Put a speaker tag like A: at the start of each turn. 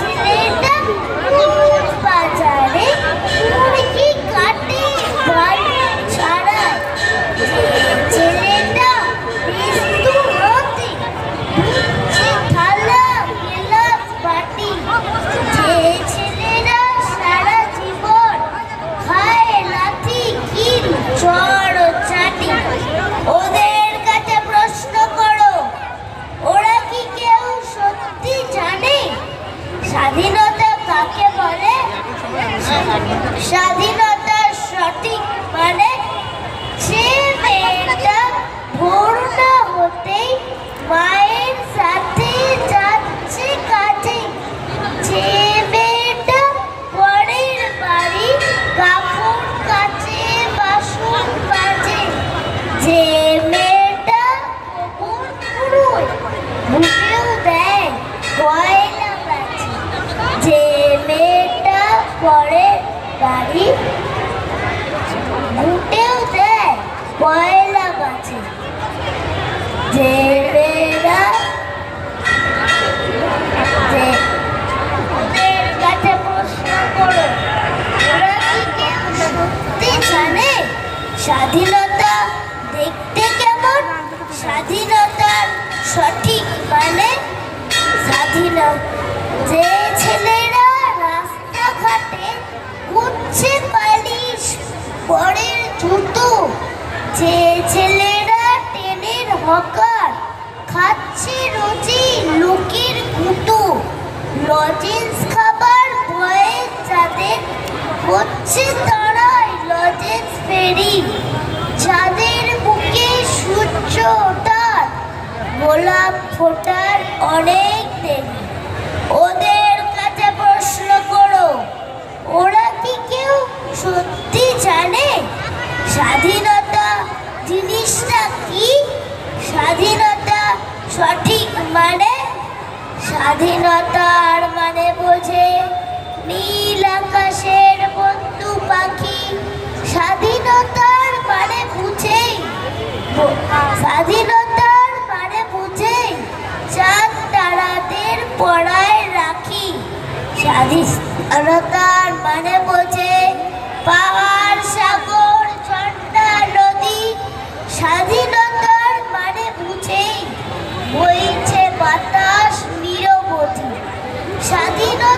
A: Yes. কাকে বলে স্বাধীনতা সঠিক মানে সে মেয়েটা ভোর হতেই মায়ের সাথে যাচ্ছে কাজে। যে মেয়েটা পরের বাড়ি কাপড় কাচে, বাসন বাজে যে বাড়ি মুটেও দেয় কেউ সত্যি জানে? স্বাধীনতা দেখতে কেমন? স্বাধীনতার সঠিক মানে স্বাধীন যে ছেলেরা রাস্তাঘাটে পরের জুতো। যে ছেলেরা ট্রেনের হকার, খাচ্ছে রোজি লোকের কুতো লজেন্স খাবার ভয়ে যাদের হচ্ছে তারাই লজেন্স ফেরি। যাদের বুকে সূর্য ওঠার, গোলাপ ফোটার অনেক দেরি। ওদের স্বাধীনতা জিনিসটা কি? স্বাধীনতা সঠিক মানে? স্বাধীনতার মানে বোঝে নীল আকাশের বন্ধু পাখি। স্বাধীনতার মানে বুঝেই স্বাধীনতার মানে বুঝেই চাঁদ তারাদের পড়ায় রাখি। স্বাধীনতার মানে বোঝে পাহাড় বুঝেই